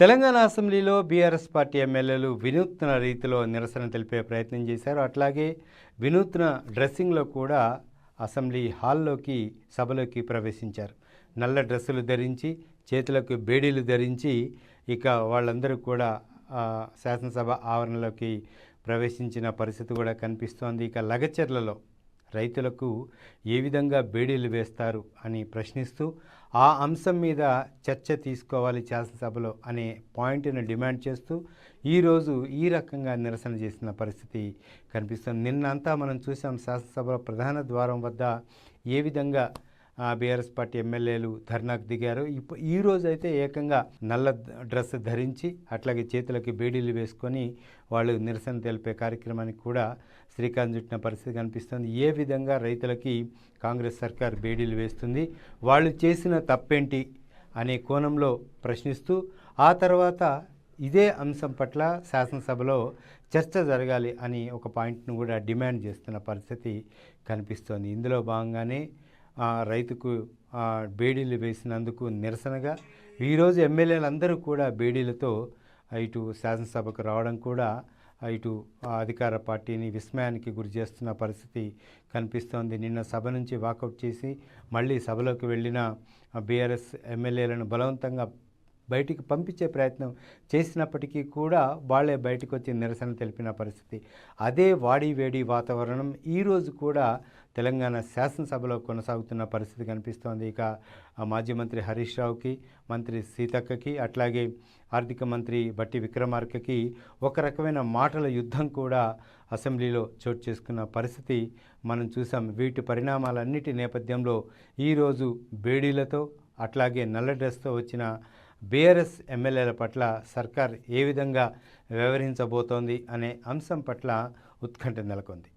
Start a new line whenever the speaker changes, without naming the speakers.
తెలంగాణ అసెంబ్లీలో BRS party ఎమ్మెల్యేలు వినూత్న రీతిలో నిరసన తెలిపే ప్రయత్నం చేశారు. అట్లాగే వినూత్న డ్రెస్సింగ్లో కూడా అసెంబ్లీ హాల్లోకి సభలోకి ప్రవేశించారు. నల్ల డ్రెస్సులు ధరించి చేతులకు బేడీలు ధరించి ఇక వాళ్ళందరూ కూడా శాసనసభ ఆవరణలోకి ప్రవేశించిన పరిస్థితి కూడా కనిపిస్తోంది. ఇక లగచర్లలో రైతులకు ఏ విధంగా బేడీలు వేస్తారు అని ప్రశ్నిస్తూ ఆ అంశం మీద చర్చ తీసుకోవాలి శాసనసభలో అనే పాయింట్ను డిమాండ్ చేస్తూ ఈరోజు ఈ రకంగా నిరసన చేసిన పరిస్థితి కనిపిస్తుంది. నిన్నంతా మనం చూసాం శాసనసభలో ప్రధాన ద్వారం వద్ద ఏ విధంగా బీఆర్ఎస్ పార్టీ ఎమ్మెల్యేలు ధర్నాకు దిగారు. ఇప్పుడు ఈ రోజు అయితే ఏకంగా నల్ల డ్రెస్ ధరించి అట్లాగే చేతులకి బేడీలు వేసుకొని వాళ్ళు నిరసన తెలిపే కార్యక్రమానికి కూడా శ్రీకాంత్ చుట్టిన పరిస్థితి కనిపిస్తుంది. ఏ విధంగా రైతులకి కాంగ్రెస్ సర్కార్ బేడీలు వేస్తుంది వాళ్ళు చేసిన తప్పేంటి అనే కోణంలో ప్రశ్నిస్తూ ఆ తర్వాత ఇదే అంశం పట్ల శాసనసభలో చర్చ జరగాలి అని ఒక పాయింట్ను కూడా డిమాండ్ చేస్తున్న పరిస్థితి కనిపిస్తోంది. ఇందులో భాగంగానే రైతుకు బేడీలు వేసినందుకు నిరసనగా ఈరోజు ఎమ్మెల్యేలందరూ కూడా బేడీలతో ఇటు శాసనసభకు రావడం కూడా ఇటు అధికార పార్టీని విస్మయానికి గురి చేస్తున్న పరిస్థితి కనిపిస్తోంది. నిన్న సభ నుంచి వాకౌట్ చేసి మళ్ళీ సభలోకి వెళ్ళిన బీఆర్ఎస్ ఎమ్మెల్యేలను బలవంతంగా బయటికి పంపించే ప్రయత్నం చేసినప్పటికీ కూడా వాళ్ళే బయటకు వచ్చి నిరసన తెలిపిన పరిస్థితి. అదే వాడి వేడి వాతావరణం ఈరోజు కూడా తెలంగాణ శాసనసభలో కొనసాగుతున్న పరిస్థితి కనిపిస్తోంది. ఇక మాజీ మంత్రి హరీష్ రావుకి మంత్రి సీతక్కకి అట్లాగే ఆర్థిక మంత్రి బట్టి విక్రమార్కకి ఒక రకమైన మాటల యుద్ధం కూడా అసెంబ్లీలో చోటు చేసుకున్న పరిస్థితి మనం చూసాం. వీటి పరిణామాలన్నిటి నేపథ్యంలో ఈరోజు బేడీలతో అట్లాగే నల్ల డ్రెస్తో వచ్చిన బీఆర్ఎస్ ఎమ్మెల్యేల పట్ల సర్కార్ ఏ విధంగా వ్యవహరించబోతోంది అనే అంశం పట్ల ఉత్కంఠ నెలకొంది.